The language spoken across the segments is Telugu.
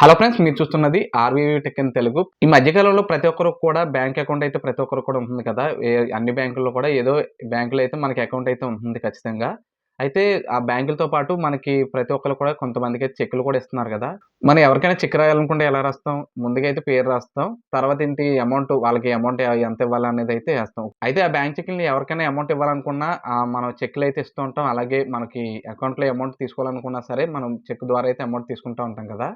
హలో ఫ్రెండ్స్ మీరు చూస్తున్నది ఆర్వీవీ టెక్ ఇన్ తెలుగు. ఈ మధ్యకాలంలో ప్రతి ఒక్కరు కూడా బ్యాంక్ అకౌంట్ అయితే ప్రతి ఒక్కరు కూడా ఉంటుంది కదా. అన్ని బ్యాంకుల్లో కూడా ఏదో బ్యాంకులో అయితే మనకి అకౌంట్ అయితే ఉంటుంది ఖచ్చితంగా. అయితే ఆ బ్యాంకులతో పాటు మనకి ప్రతి ఒక్కరు కూడా కొంతమందికి చెక్కులు కూడా ఇస్తున్నారు కదా. మనం ఎవరికైనా చెక్ రాయాలనుకుంటే ఎలా రాస్తాం? ముందుగా అయితే పేరు రాస్తాం. తర్వాత ఏంటి అమౌంట్ వాళ్ళకి అమౌంట్ ఎంత ఇవ్వాలనేది అయితే వేస్తాం. అయితే ఆ బ్యాంక్ చెక్ని ఎవరికైనా అమౌంట్ ఇవ్వాలనుకున్నా మనం చెక్లు అయితే ఇస్తూ ఉంటాం. అలాగే మనకి అకౌంట్లో అమౌంట్ తీసుకోవాలనుకున్నా సరే మనం చెక్ ద్వారా అయితే అమౌంట్ తీసుకుంటూ ఉంటాం కదా.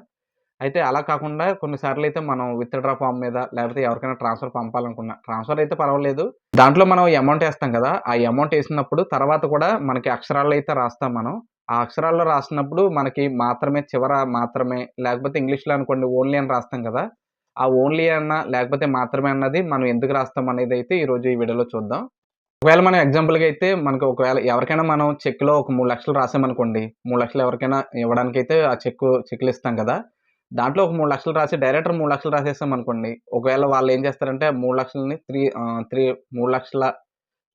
అయితే అలా కాకుండా కొన్నిసార్లు అయితే మనం విత్డ్రా ఫామ్ మీద లేకపోతే ఎవరికైనా ట్రాన్స్ఫర్ పంపాలనుకున్నా ట్రాన్స్ఫర్ అయితే పర్వాలేదు. దాంట్లో మనం అమౌంట్ వేస్తాం కదా ఆ అమౌంట్ వేసినప్పుడు తర్వాత కూడా మనకి అక్షరాలు అయితే రాస్తాం మనం. ఆ అక్షరాల్లో రాసినప్పుడు మనకి మాత్రమే చివర మాత్రమే లేకపోతే ఇంగ్లీష్లో అనుకోండి ఓన్లీ అని రాస్తాం కదా ఆ ఓన్లీ అన్న లేకపోతే మాత్రమే అన్నది మనం ఎందుకు రాస్తాం అనేది అయితే ఈరోజు ఈ వీడియోలో చూద్దాం. ఒకవేళ మనం ఎగ్జాంపుల్గా అయితే మనకు ఒకవేళ ఎవరికైనా మనం చెక్లో ఒక మూడు లక్షలు రాసామనుకోండి మూడు లక్షలు ఎవరికైనా ఇవ్వడానికి అయితే ఆ చెక్ చెక్లు ఇస్తాం కదా దాంట్లో ఒక మూడు లక్షలు రాసి డైరెక్టర్ మూడు లక్షలు రాసేస్తాం అనుకోండి. ఒకవేళ వాళ్ళు ఏం చేస్తారంటే మూడు లక్షలని త్రీ త్రీ మూడు లక్షల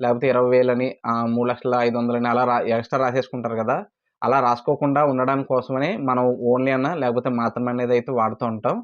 లేకపోతే ఇరవై వేలని మూడు లక్షల ఐదు వందలని అలా రా ఎక్స్ట్రా రాసేసుకుంటారు కదా. అలా రాసుకోకుండా ఉండడానికి కోసమని మనం ఓన్లీ అన్న లేకపోతే మాత్రమే అనేది అయితే వాడుతూ ఉంటాం.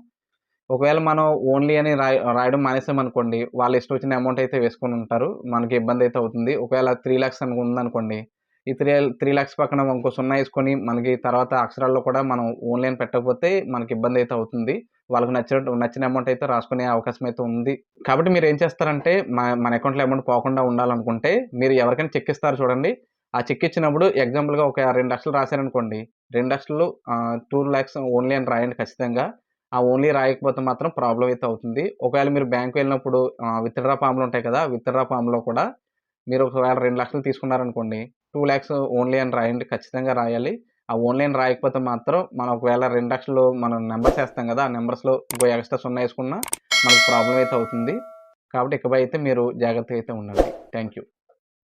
ఒకవేళ మనం ఓన్లీ అని రాయ రాయడం మానేసామనుకోండి వాళ్ళు ఇష్టం వచ్చిన అమౌంట్ అయితే వేసుకొని ఉంటారు. మనకి ఇబ్బంది అయితే అవుతుంది. ఒకవేళ త్రీ ల్యాక్స్ అని ఉందనుకోండి ఈ త్రీ త్రీ ల్యాక్స్ పక్కన ఇంకో సున్నా వేసుకొని మనకి తర్వాత అక్షరాల్లో కూడా మనం ఓన్లైన్ పెట్టకపోతే మనకి ఇబ్బంది అయితే అవుతుంది. వాళ్ళకి నచ్చినట్టు నచ్చిన అమౌంట్ అయితే రాసుకునే అవకాశం అయితే ఉంది. కాబట్టి మీరు ఏం చేస్తారంటే మన మన అకౌంట్లో అమౌంట్ పోకుండా ఉండాలనుకుంటే మీరు ఎవరికైనా చెక్ ఇస్తారు చూడండి. ఆ చెక్ ఇచ్చినప్పుడు ఎగ్జాంపుల్గా ఒక రెండు లక్షలు రాశారనుకోండి. రెండు లక్షలు టూ ల్యాక్స్ ఓన్లీ అని రాయండి ఖచ్చితంగా. ఆ ఓన్లీ రాయకపోతే మాత్రం ప్రాబ్లం అయితే అవుతుంది. ఒకవేళ మీరు బ్యాంక్ వెళ్ళినప్పుడు విత్డ్రా ఫామ్లు ఉంటాయి కదా విత్డ్రా ఫామ్లో కూడా మీరు ఒకవేళ రెండు లక్షలు తీసుకున్నారనుకోండి టూ ల్యాక్స్ ఓన్లీ అని రాయండి ఖచ్చితంగా రాయాలి. ఆ ఓన్లీ అని రాయకపోతే మాత్రం మనం ఒకవేళ రెండు లక్షలు మనం నెంబర్స్ వేస్తాం కదా ఆ నెంబర్స్లో ఇంకో ఎక్స్ట్రా సున్నా వేసుకున్నా మనకు ప్రాబ్లం అయితే అవుతుంది. కాబట్టి ఇకపై అయితే మీరు జాగ్రత్తగా అయితే ఉండండి. Thank you